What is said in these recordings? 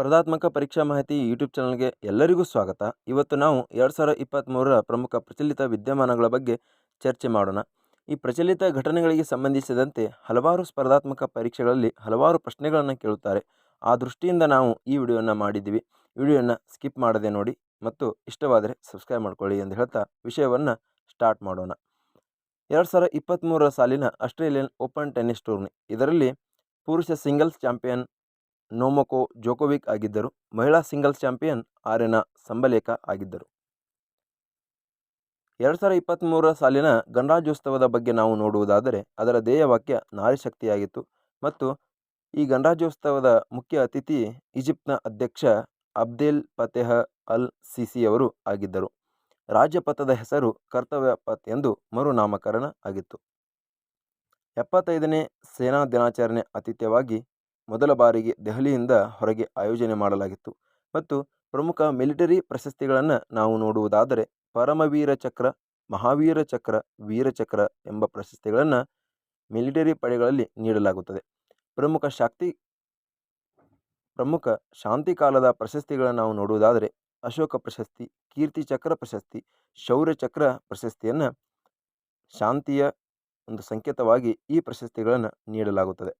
ಸ್ಪರ್ಧಾತ್ಮಕ ಪರೀಕ್ಷಾ ಮಾಹಿತಿ ಯೂಟ್ಯೂಬ್ ಚಾನಲ್ಗೆ ಎಲ್ಲರಿಗೂ ಸ್ವಾಗತ. ಇವತ್ತು ನಾವು ಎರಡು ಸಾವಿರ ಇಪ್ಪತ್ತ್ಮೂರರ ಪ್ರಮುಖ ಪ್ರಚಲಿತ ವಿದ್ಯಮಾನಗಳ ಬಗ್ಗೆ ಚರ್ಚೆ ಮಾಡೋಣ. ಈ ಪ್ರಚಲಿತ ಘಟನೆಗಳಿಗೆ ಸಂಬಂಧಿಸಿದಂತೆ ಹಲವಾರು ಸ್ಪರ್ಧಾತ್ಮಕ ಪರೀಕ್ಷೆಗಳಲ್ಲಿ ಹಲವಾರು ಪ್ರಶ್ನೆಗಳನ್ನು ಕೇಳುತ್ತಾರೆ. ಆ ದೃಷ್ಟಿಯಿಂದ ನಾವು ಈ ವಿಡಿಯೋನ ಮಾಡಿದ್ದೀವಿ. ವಿಡಿಯೋನ ಸ್ಕಿಪ್ ಮಾಡದೆ ನೋಡಿ ಮತ್ತು ಇಷ್ಟವಾದರೆ ಸಬ್ಸ್ಕ್ರೈಬ್ ಮಾಡ್ಕೊಳ್ಳಿ ಎಂದು ಹೇಳ್ತಾ ವಿಷಯವನ್ನು ಸ್ಟಾರ್ಟ್ ಮಾಡೋಣ. ಎರಡು ಸಾವಿರ ಇಪ್ಪತ್ತ್ಮೂರರ ಸಾಲಿನ ಆಸ್ಟ್ರೇಲಿಯನ್ ಓಪನ್ ಟೆನ್ನಿಸ್ ಟೂರ್ನಿ ಇದರಲ್ಲಿ ಪುರುಷ ಸಿಂಗಲ್ಸ್ ಚಾಂಪಿಯನ್ ನೋಮೊಕೋ ಜೋಕೋವಿಕ್ ಆಗಿದ್ದರು. ಮಹಿಳಾ ಸಿಂಗಲ್ಸ್ ಚಾಂಪಿಯನ್ ಆರೆನಾ ಸಂಬಲೇಕ ಆಗಿದ್ದರು. ಎರಡು ಸಾವಿರ ಇಪ್ಪತ್ತ್ಮೂರರ ಸಾಲಿನ ಗಣರಾಜ್ಯೋತ್ಸವದ ಬಗ್ಗೆ ನಾವು ನೋಡುವುದಾದರೆ, ಅದರ ಧ್ಯೇಯವಾಕ್ಯ ನಾರಿ ಶಕ್ತಿಯಾಗಿತ್ತು ಮತ್ತು ಈ ಗಣರಾಜ್ಯೋತ್ಸವದ ಮುಖ್ಯ ಅತಿಥಿ ಈಜಿಪ್ಟ್ನ ಅಧ್ಯಕ್ಷ ಅಬ್ದೇಲ್ ಫತೆಹ ಅಲ್ ಸಿಸಿಯವರು ಆಗಿದ್ದರು. ರಾಜ್ಯಪಥದ ಹೆಸರು ಕರ್ತವ್ಯ ಪಥ್ ಎಂದು ಮರುನಾಮಕರಣ ಆಗಿತ್ತು. ಎಪ್ಪತ್ತೈದನೇ ಸೇನಾ ದಿನಾಚರಣೆ ಆತಿಥ್ಯವಾಗಿ ಮೊದಲ ಬಾರಿಗೆ ದೆಹಲಿಯಿಂದ ಹೊರಗೆ ಆಯೋಜನೆ ಮಾಡಲಾಗಿತ್ತು. ಮತ್ತು ಪ್ರಮುಖ ಮಿಲಿಟರಿ ಪ್ರಶಸ್ತಿಗಳನ್ನು ನಾವು ನೋಡುವುದಾದರೆ ಪರಮವೀರ ಚಕ್ರ, ಮಹಾವೀರ ಚಕ್ರ ವೀರಚಕ್ರ ಎಂಬ ಪ್ರಶಸ್ತಿಗಳನ್ನು ಮಿಲಿಟರಿ ಪಡೆಗಳಲ್ಲಿ ನೀಡಲಾಗುತ್ತದೆ. ಪ್ರಮುಖ ಶಕ್ತಿ, ಪ್ರಮುಖ ಶಾಂತಿ ಕಾಲದ ಪ್ರಶಸ್ತಿಗಳನ್ನು ನಾವು ನೋಡುವುದಾದರೆ ಅಶೋಕ ಪ್ರಶಸ್ತಿ, ಕೀರ್ತಿ ಚಕ್ರ ಪ್ರಶಸ್ತಿ, ಶೌರ್ಯ ಚಕ್ರ ಪ್ರಶಸ್ತಿಯನ್ನು ಶಾಂತಿಯ ಒಂದು ಸಂಕೇತವಾಗಿ ಈ ಪ್ರಶಸ್ತಿಗಳನ್ನು ನೀಡಲಾಗುತ್ತದೆ.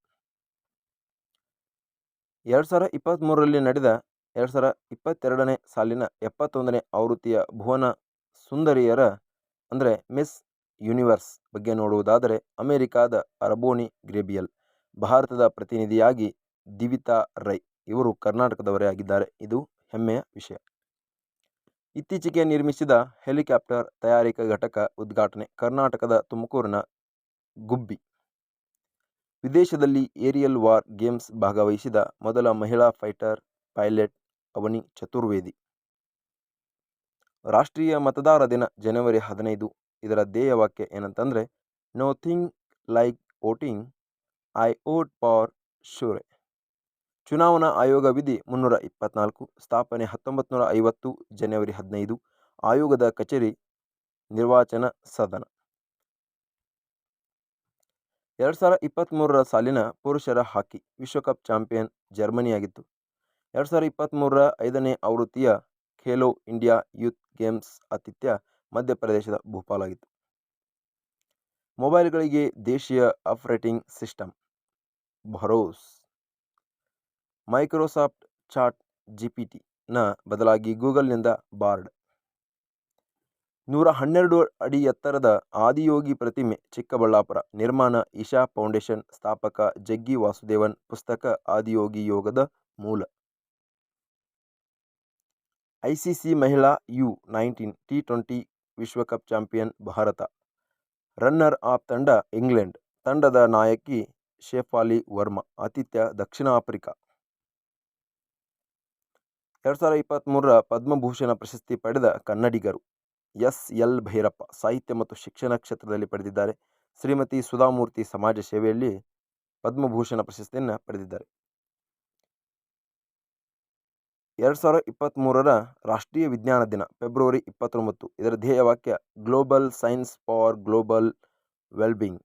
ಎರಡು ಸಾವಿರ ಇಪ್ಪತ್ತ್ಮೂರರಲ್ಲಿ ನಡೆದ ಎರಡು ಸಾವಿರ ಇಪ್ಪತ್ತೆರಡನೇ ಸಾಲಿನ ಎಪ್ಪತ್ತೊಂದನೇ ಆವೃತ್ತಿಯ ಭುವನ ಸುಂದರಿಯರ, ಅಂದರೆ ಮಿಸ್ ಯೂನಿವರ್ಸ್ ಬಗ್ಗೆ ನೋಡುವುದಾದರೆ, ಅಮೆರಿಕಾದ ಅರಬೋನಿ ಗ್ರೇಬಿಯಲ್, ಭಾರತದ ಪ್ರತಿನಿಧಿಯಾಗಿ ದಿವಿತಾ ರೈ ಇವರು ಕರ್ನಾಟಕದವರೇ ಆಗಿದ್ದಾರೆ. ಇದು ಹೆಮ್ಮೆಯ ವಿಷಯ. ಇತ್ತೀಚೆಗೆ ನಿರ್ಮಿಸಿದ ಹೆಲಿಕಾಪ್ಟರ್ ತಯಾರಿಕಾ ಘಟಕ ಉದ್ಘಾಟನೆ ಕರ್ನಾಟಕದ ತುಮಕೂರಿನ ಗುಬ್ಬಿ ವಿದೇಶದಲ್ಲಿ ಏರಿಯಲ್ ವಾರ್ ಗೇಮ್ಸ್ ಭಾಗವಹಿಸಿದ ಮೊದಲ ಮಹಿಳಾ ಫೈಟರ್ ಪೈಲಟ್ ಅವನಿ ಚತುರ್ವೇದಿ. ರಾಷ್ಟ್ರೀಯ ಮತದಾರ ದಿನ ಜನವರಿ ಹದಿನೈದು. ಇದರ ಧ್ಯೇಯವಾಕ್ಯ ಏನಂತಂದರೆ nothing like voting, I vote for sure ಚುನಾವಣಾ ಆಯೋಗ ವಿಧಿ ಮುನ್ನೂರ ಇಪ್ಪತ್ನಾಲ್ಕು, ಸ್ಥಾಪನೆ ಹತ್ತೊಂಬತ್ತು ನೂರ ಐವತ್ತು, ಜನವರಿ ಹದಿನೈದು, ಆಯೋಗದ ಕಚೇರಿ ನಿರ್ವಾಚನ ಸದನ. ಎರಡು ಸಾವಿರ ಇಪ್ಪತ್ತ್ಮೂರರ ಸಾಲಿನ ಪುರುಷರ ಹಾಕಿ ವಿಶ್ವಕಪ್ ಚಾಂಪಿಯನ್ ಜರ್ಮನಿಯಾಗಿತ್ತು. ಎರಡು ಸಾವಿರ ಇಪ್ಪತ್ತ್ಮೂರರ ಐದನೇ ಆವೃತ್ತಿಯ ಖೇಲೋ ಇಂಡಿಯಾ ಯೂತ್ ಗೇಮ್ಸ್ ಆತಿಥ್ಯ ಮಧ್ಯಪ್ರದೇಶದ ಭೂಪಾಲಾಗಿತ್ತು. ಮೊಬೈಲ್ಗಳಿಗೆ ದೇಶೀಯ operating system, BharOS, Microsoft chat G P ಟಿನ ಬದಲಾಗಿ ಗೂಗಲ್ನಿಂದ ಬಾರ್ಡ್ ನೂರ ಹನ್ನೆರಡು ಅಡಿ ಎತ್ತರದ ಆದಿಯೋಗಿ ಪ್ರತಿಮೆ ಚಿಕ್ಕಬಳ್ಳಾಪುರ ನಿರ್ಮಾಣ ಇಶಾ ಫೌಂಡೇಶನ್ ಸ್ಥಾಪಕ ಜಗ್ಗಿ ವಾಸುದೇವನ್ ಪುಸ್ತಕ ಆದಿಯೋಗಿ ಯೋಗದ ಮೂಲ. ಐಸಿಸಿ ಮಹಿಳಾ ಯು ನೈನ್ಟೀನ್ ಟಿ ಟ್ವೆಂಟಿ ವಿಶ್ವಕಪ್ ಚಾಂಪಿಯನ್ ಭಾರತ. ರನ್ನರ್ ಆಫ್ ತಂಡ ಇಂಗ್ಲೆಂಡ್. ತಂಡದ ನಾಯಕಿ ಶೇಫಾಲಿ ವರ್ಮಾ, ಆತಿಥ್ಯ ದಕ್ಷಿಣ ಆಫ್ರಿಕಾ. ಎರಡು ಸಾವಿರದ ಇಪ್ಪತ್ತ್ಮೂರರ ಪದ್ಮಭೂಷಣ ಪ್ರಶಸ್ತಿ ಪಡೆದ ಕನ್ನಡಿಗರು. ಎಸ್. ಎಲ್. ಭೈರಪ್ಪ ಸಾಹಿತ್ಯ ಮತ್ತು ಶಿಕ್ಷಣ ಕ್ಷೇತ್ರದಲ್ಲಿ ಪಡೆದಿದ್ದಾರೆ. ಶ್ರೀಮತಿ ಸುಧಾಮೂರ್ತಿ ಸಮಾಜ ಸೇವೆಯಲ್ಲಿ ಪದ್ಮಭೂಷಣ ಪ್ರಶಸ್ತಿಯನ್ನು ಪಡೆದಿದ್ದಾರೆ. ಎರಡು ಸಾವಿರದ ಇಪ್ಪತ್ತ್ಮೂರರ ರಾಷ್ಟ್ರೀಯ ವಿಜ್ಞಾನ ದಿನ, ಫೆಬ್ರವರಿ ಇಪ್ಪತ್ತೊಂಬತ್ತು. ಇದರ ಧ್ಯೇಯವಾಕ್ಯ global science for global wellbeing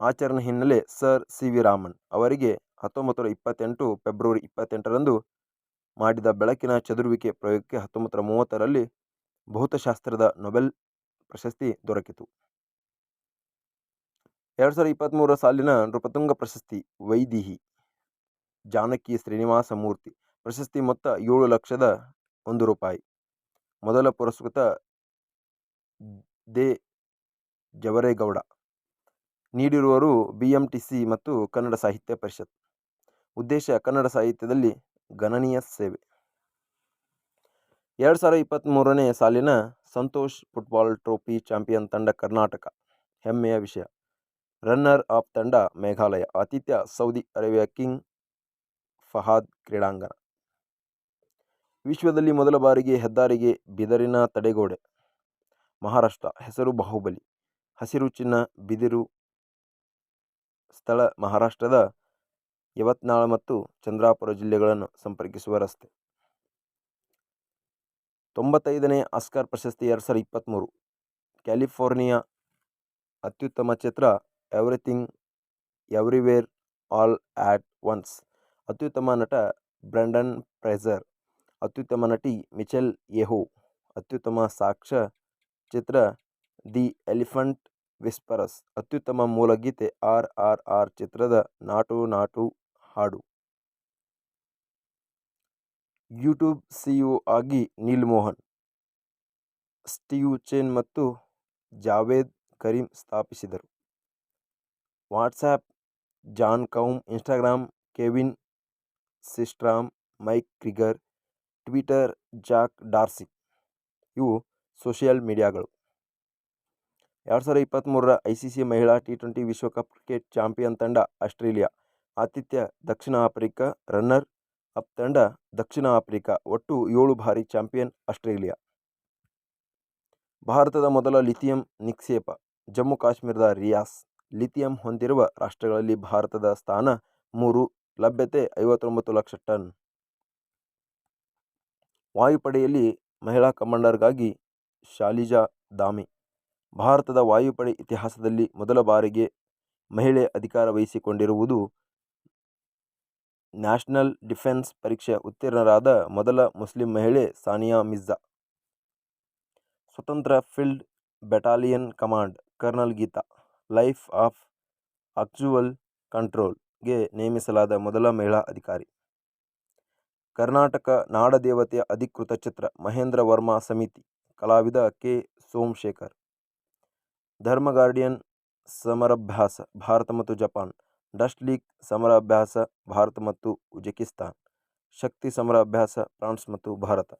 ಆಚರಣೆ ಹಿನ್ನೆಲೆ ಸರ್ ಸಿ ವಿ ರಾಮನ್ ಅವರಿಗೆ ಹತ್ತೊಂಬತ್ತು ನೂರ ಇಪ್ಪತ್ತೆಂಟು ಫೆಬ್ರವರಿ ಇಪ್ಪತ್ತೆಂಟರಂದು ಮಾಡಿದ ಬೆಳಕಿನ ಚದುರುವಿಕೆ ಪ್ರಯೋಗಕ್ಕೆ ಹತ್ತೊಂಬತ್ತು ಮೂವತ್ತರಲ್ಲಿ ಭೌತಶಾಸ್ತ್ರದ ನೊಬೆಲ್ ಪ್ರಶಸ್ತಿ ದೊರಕಿತು. ಎರಡು ಸಾವಿರದ ಇಪ್ಪತ್ತ್ಮೂರರ ಸಾಲಿನ ನೃಪತುಂಗ ಪ್ರಶಸ್ತಿ ವೈದಿಹಿ, ಜಾನಕಿ ಶ್ರೀನಿವಾಸ ಮೂರ್ತಿ. ಪ್ರಶಸ್ತಿ ಮೊತ್ತ ಏಳು ಲಕ್ಷದ ಒಂದು ರೂಪಾಯಿ. ಮೊದಲ ಪುರಸ್ಕೃತ ದೇ ಜವರೇಗೌಡ. ನೀಡಿರುವರು ಬಿ ಎಂ ಟಿ ಸಿ ಮತ್ತು ಕನ್ನಡ ಸಾಹಿತ್ಯ ಪರಿಷತ್. ಉದ್ದೇಶ ಕನ್ನಡ ಸಾಹಿತ್ಯದಲ್ಲಿ ಗಣನೀಯ ಸೇವೆ. ಎರಡು ಸಾವಿರದ ಇಪ್ಪತ್ತ್ಮೂರನೇ ಸಾಲಿನ ಸಂತೋಷ್ ಫುಟ್ಬಾಲ್ ಟ್ರೋಫಿ ಚಾಂಪಿಯನ್ ತಂಡ ಕರ್ನಾಟಕ. ಹೆಮ್ಮೆಯ ವಿಷಯ. ರನ್ನರ್ ಆಫ್ ತಂಡ ಮೇಘಾಲಯ. ಆತಿಥ್ಯ ಸೌದಿ ಅರೇಬಿಯಾ ಕಿಂಗ್ ಫಹಾದ್ ಕ್ರೀಡಾಂಗಣ. ವಿಶ್ವದಲ್ಲಿ ಮೊದಲ ಬಾರಿಗೆ ಹೆದ್ದಾರಿಗೆ ಬಿದರಿನ ತಡೆಗೋಡೆ. ಮಹಾರಾಷ್ಟ್ರ. ಹೆಸರು ಬಾಹುಬಲಿ. ಹಸಿರು ಚಿನ್ನ, ಬಿದಿರು ಸ್ಥಳ ಮಹಾರಾಷ್ಟ್ರದ ಯವತ್ನಾಳ ಮತ್ತು ಚಂದ್ರಾಪುರ ಜಿಲ್ಲೆಗಳನ್ನು ಸಂಪರ್ಕಿಸುವ ರಸ್ತೆ. ತೊಂಬತ್ತೈದನೇ ಆಸ್ಕರ್ ಪ್ರಶಸ್ತಿ ಎರಡು ಸಾವಿರದ ಇಪ್ಪತ್ತ್ಮೂರು ಕ್ಯಾಲಿಫೋರ್ನಿಯಾ ಅತ್ಯುತ್ತಮ ಚಿತ್ರ. Everything, everywhere, all at once. ಅತ್ಯುತ್ತಮ ನಟ ಬ್ರೆಂಡನ್ ಪ್ರೈಸರ್ ಅತ್ಯುತ್ತಮ ನಟಿ ಮಿಚೆಲ್ ಯೆಹೋ. ಅತ್ಯುತ್ತಮ ಸಾಕ್ಷ್ಯ ಚಿತ್ರ ದಿ ಎಲಿಫೆಂಟ್ ವಿಸ್ಪರಸ್. ಅತ್ಯುತ್ತಮ ಮೂಲಗೀತೆ ಆರ್ ಆರ್ ಆರ್ ಚಿತ್ರದ ನಾಟು ನಾಟು ಹಾಡು. ಯೂಟ್ಯೂಬ್ ಸಿಇಒ ಆಗಿ ನೀಲ್ ಮೋಹನ್, ಸ್ಟೀವ್ ಚೇನ್ ಮತ್ತು ಜಾವೇದ್ ಕರೀಂ ಸ್ಥಾಪಿಸಿದರು. WhatsApp, John Koum, Instagram, Kevin Systrom, Mike Krieger, Twitter, Jack Dorsey, ಇವು ಸೋಷಿಯಲ್ ಮೀಡಿಯಾಗಳು. ಎರಡು ಸಾವಿರದ ಇಪ್ಪತ್ತ್ಮೂರರ ಐ ಸಿ ಸಿ ಮಹಿಳಾ ಟಿ ಟ್ವೆಂಟಿ ವಿಶ್ವಕಪ್ ಕ್ರಿಕೆಟ್ ಚಾಂಪಿಯನ್ ತಂಡ ಆಸ್ಟ್ರೇಲಿಯಾ, ಆತಿಥ್ಯ ದಕ್ಷಿಣ ಆಫ್ರಿಕಾ ರನ್ನರ್ ಅಪ್ ತಂಡ ದಕ್ಷಿಣ ಆಫ್ರಿಕಾ ಒಟ್ಟು ಏಳು ಬಾರಿ ಚಾಂಪಿಯನ್ ಆಸ್ಟ್ರೇಲಿಯಾ. ಭಾರತದ ಮೊದಲ ಲಿಥಿಯಂ ನಿಕ್ಷೇಪ, ಜಮ್ಮು ಕಾಶ್ಮೀರದ ರಿಯಾಸ್, ಲಿಥಿಯಂ ಹೊಂದಿರುವ ರಾಷ್ಟ್ರಗಳಲ್ಲಿ ಭಾರತದ ಸ್ಥಾನ ಮೂರು, ಲಭ್ಯತೆ ಐವತ್ತೊಂಬತ್ತು ಲಕ್ಷ ಟನ್. ವಾಯುಪಡೆಯಲ್ಲಿ ಮಹಿಳಾ ಕಮಾಂಡರ್ಗಾಗಿ ಶಾಲಿಜಾ ದಾಮಿ, ಭಾರತದ ವಾಯುಪಡೆ ಇತಿಹಾಸದಲ್ಲಿ ಮೊದಲ ಬಾರಿಗೆ ಮಹಿಳೆ ಅಧಿಕಾರ ವಹಿಸಿಕೊಂಡಿರುವುದು ನ್ಯಾಷನಲ್ ಡಿಫೆನ್ಸ್ ಪರೀಕ್ಷೆ ಉತ್ತೀರ್ಣರಾದ ಮೊದಲ ಮುಸ್ಲಿಂ ಮಹಿಳೆ ಸಾನಿಯಾ ಮಿರ್ಜಾ. ಸ್ವತಂತ್ರ field battalion command colonel Geeta. Line of actual ಕಂಟ್ರೋಲ್ಗೆ ನೇಮಿಸಲಾದ ಮೊದಲ ಮಹಿಳಾ ಅಧಿಕಾರಿ. ಕರ್ನಾಟಕ ನಾಡದೇವತೆಯ ಅಧಿಕೃತ ಚಿತ್ರ ಮಹೇಂದ್ರ ವರ್ಮಾ ಸಮಿತಿ ಕಲಾವಿದ ಕೆ. ಸೋಮಶೇಖರ್. ಧರ್ಮ ಗಾರ್ಡಿಯನ್ ಸಮರಭ್ಯಾಸ, ಭಾರತ ಮತ್ತು ಜಪಾನ್. ಡಸ್ಟ್ ಲೀಗ್ ಸಮರಾಭ್ಯಾಸ ಭಾರತ ಮತ್ತು ಉಜ್ಬೆಕಿಸ್ತಾನ್ ಶಕ್ತಿ ಸಮರಾಭ್ಯಾಸ ಫ್ರಾನ್ಸ್ ಮತ್ತು ಭಾರತ.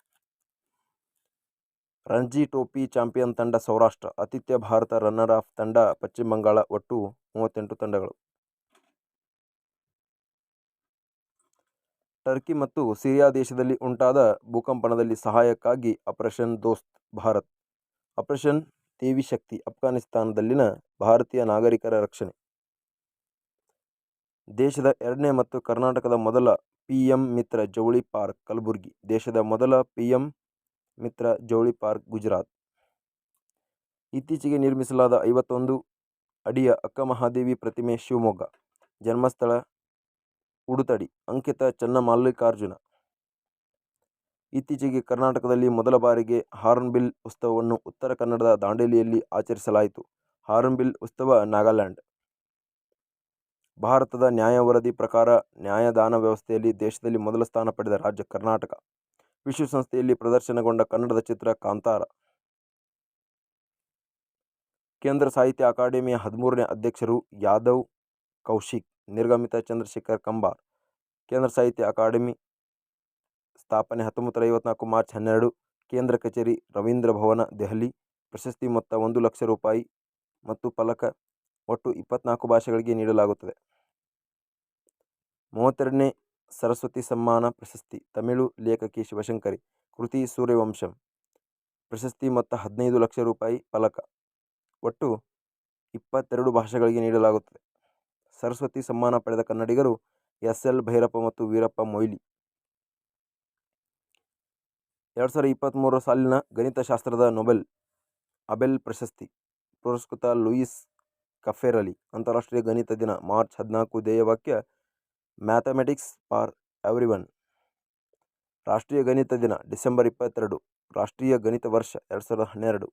ರಣಜಿ ಟ್ರೋಫಿ ಚಾಂಪಿಯನ್ ತಂಡ ಸೌರಾಷ್ಟ್ರ, ಆತಿಥ್ಯ ಭಾರತ ರನ್ನರ್ ಆಫ್ ತಂಡ ಪಶ್ಚಿಮ ಬಂಗಾಳ ಒಟ್ಟು ಮೂವತ್ತೆಂಟು ತಂಡಗಳು. ಟರ್ಕಿ ಮತ್ತು ಸಿರಿಯಾ ದೇಶದಲ್ಲಿ ಉಂಟಾದ ಭೂಕಂಪನದಲ್ಲಿ ಸಹಾಯಕ್ಕಾಗಿ ಆಪರೇಷನ್ ದೋಸ್ತ್ ಭಾರತ್ ಆಪರೇಷನ್ ದೇವಿ ಶಕ್ತಿ ಅಫ್ಘಾನಿಸ್ತಾನದಲ್ಲಿನ ಭಾರತೀಯ ನಾಗರಿಕರ ರಕ್ಷಣೆ. ದೇಶದ ಎರಡನೇ ಮತ್ತು ಕರ್ನಾಟಕದ ಮೊದಲ ಪಿಎಂ ಮಿತ್ರ ಜವಳಿ ಪಾರ್ಕ್, ಕಲಬುರಗಿ. ದೇಶದ ಮೊದಲ ಪಿಎಂ ಮಿತ್ರ ಜವಳಿ ಪಾರ್ಕ್, ಗುಜರಾತ್. ಇತ್ತೀಚೆಗೆ ನಿರ್ಮಿಸಲಾದ ಐವತ್ತೊಂದು ಅಡಿಯ ಅಕ್ಕ ಮಹಾದೇವಿ ಪ್ರತಿಮೆ ಶಿವಮೊಗ್ಗ. ಜನ್ಮಸ್ಥಳ ಉಡುತಡಿ. ಅಂಕಿತ ಚನ್ನಮಲ್ಲಿಕಾರ್ಜುನ ಇತ್ತೀಚೆಗೆ ಕರ್ನಾಟಕದಲ್ಲಿ ಮೊದಲ ಬಾರಿಗೆ ಹಾರ್ನ್ಬಿಲ್ ಉತ್ಸವವನ್ನು ಉತ್ತರ ಕನ್ನಡದ ದಾಂಡೇಲಿಯಲ್ಲಿ ಆಚರಿಸಲಾಯಿತು. ಹಾರ್ನ್ಬಿಲ್ ಉತ್ಸವ ನಾಗಾಲ್ಯಾಂಡ್. ಭಾರತದ ನ್ಯಾಯ ವರದಿ ಪ್ರಕಾರ ನ್ಯಾಯದಾನ ವ್ಯವಸ್ಥೆಯಲ್ಲಿ ದೇಶದಲ್ಲಿ ಮೊದಲ ಸ್ಥಾನ ಪಡೆದ ರಾಜ್ಯ ಕರ್ನಾಟಕ. ವಿಶ್ವಸಂಸ್ಥೆಯಲ್ಲಿ ಪ್ರದರ್ಶನಗೊಂಡ ಕನ್ನಡದ ಚಿತ್ರ ಕಾಂತಾರ. ಕೇಂದ್ರ ಸಾಹಿತ್ಯ ಅಕಾಡೆಮಿಯ ಹದಿಮೂರನೇ ಅಧ್ಯಕ್ಷರು ಯಾದವ್, ಕೌಶಿಕ್, ನಿರ್ಗಮಿತ ಚಂದ್ರಶೇಖರ್ ಕಂಬಾರ್. ಕೇಂದ್ರ ಸಾಹಿತ್ಯ ಅಕಾಡೆಮಿ ಸ್ಥಾಪನೆ ಹತ್ತೊಂಬತ್ತು ಐವತ್ನಾಲ್ಕು ಮಾರ್ಚ್ ಹನ್ನೆರಡು, ಕೇಂದ್ರ ಕಚೇರಿ ರವೀಂದ್ರ ಭವನ, ದೆಹಲಿ. ಪ್ರಶಸ್ತಿ ಮೊತ್ತ ಒಂದು ಲಕ್ಷ ರೂಪಾಯಿ ಮತ್ತು ಫಲಕ ಒಟ್ಟು ಇಪ್ಪತ್ನಾಲ್ಕು ಭಾಷೆಗಳಿಗೆ ನೀಡಲಾಗುತ್ತದೆ. ಮೂವತ್ತೆರಡನೇ ಸರಸ್ವತಿ ಸಮ್ಮಾನ ಪ್ರಶಸ್ತಿ, ತಮಿಳು ಲೇಖಕಿ ಶಿವಶಂಕರಿ, ಕೃತಿ ಸೂರ್ಯವಂಶಂ, ಪ್ರಶಸ್ತಿ ಮೊತ್ತ ಹದಿನೈದು ಲಕ್ಷ ರೂಪಾಯಿ ಫಲಕ. ಒಟ್ಟು ಇಪ್ಪತ್ತೆರಡು ಭಾಷೆಗಳಿಗೆ ನೀಡಲಾಗುತ್ತದೆ. ಸರಸ್ವತಿ ಸಮ್ಮಾನ ಪಡೆದ ಕನ್ನಡಿಗರು ಎಸ್ ಎಲ್ ಭೈರಪ್ಪ ಮತ್ತು ವೀರಪ್ಪ ಮೊಯ್ಲಿ. ಎರಡು ಸಾವಿರದ ಇಪ್ಪತ್ತ್ಮೂರರ ಸಾಲಿನ ಗಣಿತಶಾಸ್ತ್ರದ ನೊಬೆಲ್, ಅಬೆಲ್ ಪ್ರಶಸ್ತಿ, ಪುರಸ್ಕೃತ ಲೂಯಿಸ್ ಕಫೆರಲಿ ಅಂತಾರಾಷ್ಟ್ರೀಯ ಗಣಿತ ದಿನ, ಮಾರ್ಚ್ ಹದಿನಾಲ್ಕು ಧ್ಯೇಯವಾಕ್ಯ, ಮ್ಯಾಥಮೆಟಿಕ್ಸ್ ಫಾರ್ ಎವ್ರಿವನ್. ರಾಷ್ಟ್ರೀಯ ಗಣಿತ ದಿನ, ಡಿಸೆಂಬರ್ ಇಪ್ಪತ್ತೆರಡು, ರಾಷ್ಟ್ರೀಯ ಗಣಿತ ವರ್ಷ, ಎರಡು ಸಾವಿರದ ಹನ್ನೆರಡು.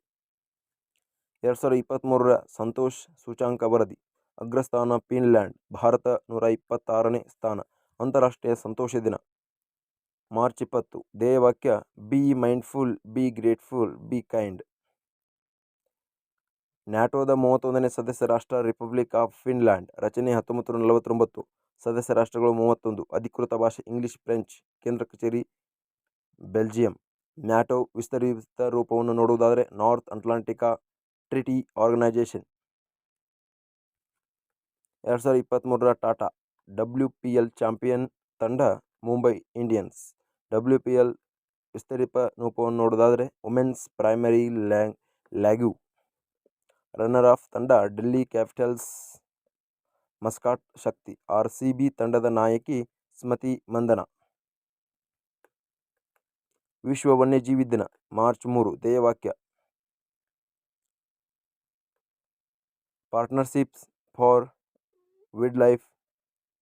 ಎರಡು ಸಾವಿರದ ಇಪ್ಪತ್ತ್ಮೂರರ ಸಂತೋಷ್ ಸೂಚಾಂಕ ವರದಿ ಅಗ್ರಸ್ಥಾನ ಫಿನ್ಲ್ಯಾಂಡ್, ಭಾರತ ನೂರ ಇಪ್ಪತ್ತಾರನೇ ಸ್ಥಾನ, ಅಂತಾರಾಷ್ಟ್ರೀಯ ಸಂತೋಷ ದಿನ. ಮಾರ್ಚ್ ಇಪ್ಪತ್ತು, ಧ್ಯೇಯವಾಕ್ಯ, be mindful, be grateful, be kind. ನ್ಯಾಟೋದ ಮೂವತ್ತೊಂದನೇ ಸದಸ್ಯ ರಾಷ್ಟ್ರ ರಿಪಬ್ಲಿಕ್ ಆಫ್ ಫಿನ್ಲ್ಯಾಂಡ್, ರಚನೆ ಹತ್ತೊಂಬತ್ತು ನಲವತ್ತೊಂಬತ್ತು ಸದಸ್ಯ ರಾಷ್ಟ್ರಗಳು ಮೂವತ್ತೊಂದು, ಅಧಿಕೃತ ಭಾಷೆ, ಇಂಗ್ಲಿಷ್, ಫ್ರೆಂಚ್, ಕೇಂದ್ರ ಕಚೇರಿ, ಬೆಲ್ಜಿಯಂ. ನ್ಯಾಟೋ ವಿಸ್ತರಿತ ರೂಪವನ್ನು ನೋಡುವುದಾದರೆ ನಾರ್ತ್ ಅಟ್ಲಾಂಟಿಕಾ ಟ್ರಿಟಿ ಆರ್ಗನೈಜೇಷನ್. ಎರಡು ಸಾವಿರದ ಇಪ್ಪತ್ತ್ಮೂರರ Tata, W P L champion ತಂಡ, Mumbai Indians. W P L ವಿಸ್ತರಿತ ರೂಪವನ್ನು ನೋಡುವುದಾದರೆ ವುಮೆನ್ಸ್ ಪ್ರೈಮರಿ ಲ್ಯಾಂಗ್, ಲ್ಯಾಗ್ಯೂ. ರನ್ನರ್ ಆಫ್ ತಂಡ Delhi capitals mascot Shakti, R C B ತಂಡದ ನಾಯಕಿ ಸ್ಮತಿ ಮಂದನ. ವಿಶ್ವ ವನ್ಯಜೀವಿ ದಿನ, ಮಾರ್ಚ್ ಮೂರು ಧ್ಯೇಯವಾಕ್ಯ partnerships for wildlife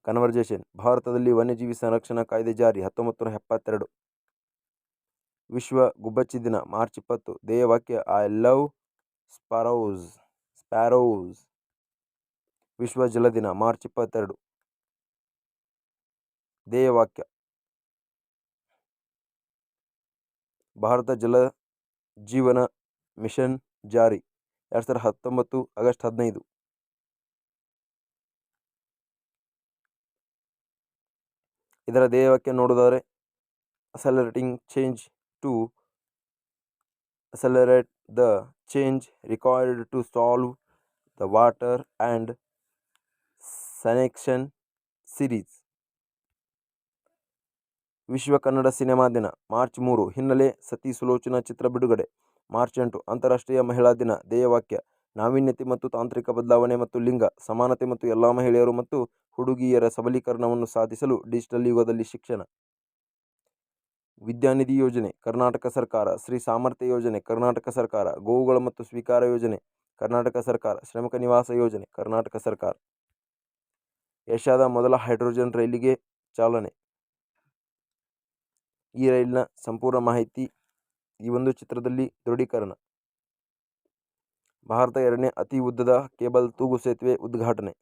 conservation, ಭಾರತದಲ್ಲಿ ವನ್ಯಜೀವಿ ಸಂರಕ್ಷಣಾ ಕಾಯ್ದೆ ಜಾರಿ, ಹತ್ತೊಂಬತ್ತು ನೂರ ಎಪ್ಪತ್ತೆರಡು. ವಿಶ್ವ ಗುಬ್ಬಚ್ಚಿ ದಿನ, ಮಾರ್ಚ್ ಇಪ್ಪತ್ತು ಧ್ಯೇಯವಾಕ್ಯ ಐ ಲವ್ ಸ್ಪಾರೋಸ್ ಸ್ಪ್ಯಾರೋಸ್ ವಿಶ್ವ ಜಲದಿನ, ಮಾರ್ಚ್ ಇಪ್ಪತ್ತೆರಡು. ಧ್ಯೇಯವಾಕ್ಯ ಭಾರತ ಜಲ ಜೀವನ ಮಿಷನ್ ಜಾರಿ, ಎರಡು ಸಾವಿರದ ಹತ್ತೊಂಬತ್ತು, ಆಗಸ್ಟ್ ಹದಿನೈದು. ಇದರ ಧ್ಯೇಯವಾಕ್ಯ ನೋಡೋದಾದರೆ accelerating change to accelerate the change required to solve the water and sanction series. ವಿಶ್ವ ಕನ್ನಡ ಸಿನಿಮಾ ದಿನ, ಮಾರ್ಚ್ ಮೂರು, ಹಿನ್ನೆಲೆ ಸತಿ ಸುಲೋಚನಾ ಚಿತ್ರ ಬಿಡುಗಡೆ. ಮಾರ್ಚ್ ಎಂಟು, ಅಂತಾರಾಷ್ಟ್ರೀಯ ಮಹಿಳಾ ದಿನ ಧ್ಯೇಯವಾಕ್ಯ ನಾವೀನ್ಯತೆ ಮತ್ತು ತಾಂತ್ರಿಕ ಬದಲಾವಣೆ ಮತ್ತು ಲಿಂಗ, ಸಮಾನತೆ ಮತ್ತು ಎಲ್ಲ ಮಹಿಳೆಯರು ಮತ್ತು ಹುಡುಗಿಯರ ಸಬಲೀಕರಣವನ್ನು ಸಾಧಿಸಲು ಡಿಜಿಟಲ್ ಯುಗದಲ್ಲಿ ಶಿಕ್ಷಣ. ವಿದ್ಯಾನಿಧಿ ಯೋಜನೆ, ಕರ್ನಾಟಕ ಸರ್ಕಾರ, ಶ್ರೀ ಸಾಮರ್ಥ್ಯ ಯೋಜನೆ, ಕರ್ನಾಟಕ ಸರ್ಕಾರ, ಗೋವುಗಳ ಮತ್ತು ಸ್ವೀಕಾರ ಯೋಜನೆ, ಕರ್ನಾಟಕ ಸರ್ಕಾರ, ಶ್ರಮಿಕ ನಿವಾಸ ಯೋಜನೆ, ಕರ್ನಾಟಕ ಸರ್ಕಾರ. ಏಷ್ಯಾದ ಮೊದಲ ಹೈಡ್ರೋಜನ್ ರೈಲಿಗೆ ಚಾಲನೆ. ಈ ರೈಲಿನ ಸಂಪೂರ್ಣ ಮಾಹಿತಿ ಈ ಒಂದು ಚಿತ್ರದಲ್ಲಿ ದೃಢೀಕರಣ. ಭಾರತ ಎರಡನೇ ಅತಿ ಉದ್ದದ ಕೇಬಲ್ ತೂಗು ಸೇತುವೆ ಉದ್ಘಾಟನೆ.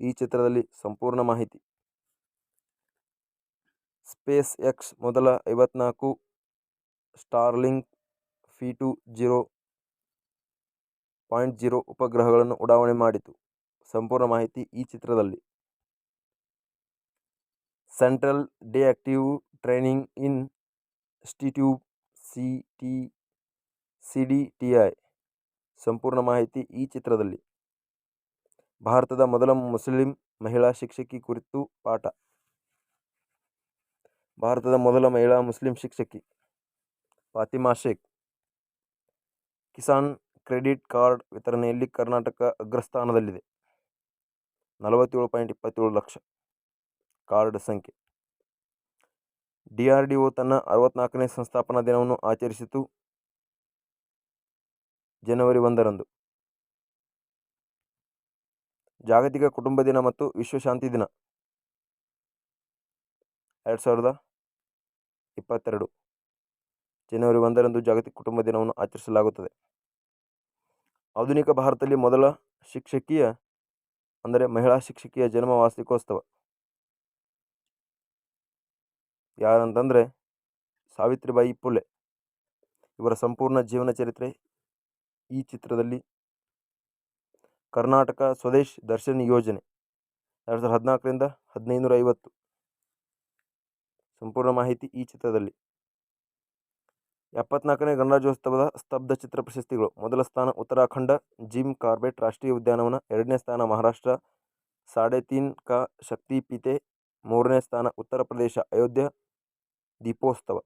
ಈ ಚಿತ್ರದಲ್ಲಿ ಸಂಪೂರ್ಣ ಮಾಹಿತಿ. ಸ್ಪೇಸ್ ಎಕ್ಸ್ ಮೊದಲ ಐವತ್ನಾಲ್ಕು ಸ್ಟಾರ್ಲಿಂಕ್ ಫಿ ಟು ಜೀರೋ ಪಾಯಿಂಟ್ ಜೀರೋ ಉಪಗ್ರಹಗಳನ್ನು ಉಡಾವಣೆ ಮಾಡಿತು. ಸಂಪೂರ್ಣ ಮಾಹಿತಿ ಈ ಚಿತ್ರದಲ್ಲಿ. Central detective training in institute C T C D T I. ಸಂಪೂರ್ಣ ಮಾಹಿತಿ ಈ ಚಿತ್ರದಲ್ಲಿ. ಭಾರತದ ಮೊದಲ ಮುಸ್ಲಿಂ ಮಹಿಳಾ ಶಿಕ್ಷಕಿ ಕುರಿತು ಪಾಠ. ಭಾರತದ ಮೊದಲ ಮಹಿಳಾ ಮುಸ್ಲಿಂ ಶಿಕ್ಷಕಿ ಫಾತಿಮಾ ಶೇಖ್. ಕಿಸಾನ್ ಕ್ರೆಡಿಟ್ ಕಾರ್ಡ್ ವಿತರಣೆಯಲ್ಲಿ ಕರ್ನಾಟಕ ಅಗ್ರಸ್ಥಾನದಲ್ಲಿದೆ. ನಲವತ್ತೇಳು ಪಾಯಿಂಟ್ ಇಪ್ಪತ್ತೇಳು ಲಕ್ಷ ಕಾರ್ಡ್ ಸಂಖ್ಯೆ. ಡಿ ಆರ್ ಡಿ ಒ ತನ್ನ ಅರವತ್ನಾಲ್ಕನೇ ಸಂಸ್ಥಾಪನಾ ದಿನವನ್ನು ಆಚರಿಸಿತು. ಜನವರಿ ಒಂದರಂದು. ಜಾಗತಿಕ ಕುಟುಂಬ ದಿನ ಮತ್ತು ವಿಶ್ವ ಶಾಂತಿ ದಿನ. ಎರಡು ಸಾವಿರದ ಇಪ್ಪತ್ತೆರಡು ಜನವರಿ ಒಂದರಂದು ಜಾಗತಿಕ ಕುಟುಂಬ ದಿನವನ್ನು ಆಚರಿಸಲಾಗುತ್ತದೆ. ಆಧುನಿಕ ಭಾರತದಲ್ಲಿ ಮೊದಲ ಶಿಕ್ಷಕಿಯ, ಅಂದರೆ ಮಹಿಳಾ ಶಿಕ್ಷಕಿಯ ಜನ್ಮ ವಾರ್ಷಿಕೋತ್ಸವ. ಯಾರಂತಂದರೆ ಸಾವಿತ್ರಿಬಾಯಿ ಪುಲೆ. ಇವರ ಸಂಪೂರ್ಣ ಜೀವನ ಚರಿತ್ರೆ ಈ ಚಿತ್ರದಲ್ಲಿ. ಕರ್ನಾಟಕ ಸ್ವದೇಶ್ ದರ್ಶನ್ ಯೋಜನೆ. ಎರಡು ಸಾವಿರದ ಹದಿನಾಲ್ಕರಿಂದ ಹದಿನೈದುನೂರ ಐವತ್ತು ಸಂಪೂರ್ಣ ಮಾಹಿತಿ ಈ ಚಿತ್ರದಲ್ಲಿ. ಎಪ್ಪತ್ನಾಲ್ಕನೇ ಗಣರಾಜ್ಯೋತ್ಸವದ ಸ್ತಬ್ಧ ಚಿತ್ರ ಪ್ರಶಸ್ತಿಗಳು. ಮೊದಲ ಸ್ಥಾನ ಉತ್ತರಾಖಂಡ, ಜಿಮ್ ಕಾರ್ಬೆಟ್ ರಾಷ್ಟ್ರೀಯ ಉದ್ಯಾನವನ, ಎರಡನೇ ಸ್ಥಾನ ಮಹಾರಾಷ್ಟ್ರ, ಸಾಡೆ ತೀನ್ ಶಕ್ತಿ ಶಕ್ತಿಪೀತೆ ಮೂರನೇ ಸ್ಥಾನ ಉತ್ತರ ಪ್ರದೇಶ, ಅಯೋಧ್ಯ, ದೀಪೋತ್ಸವ.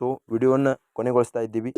ಸೊ, ವಿಡಿಯೋವನ್ನು ಕೊನೆಗೊಳಿಸ್ತಾ ಇದ್ದೀವಿ.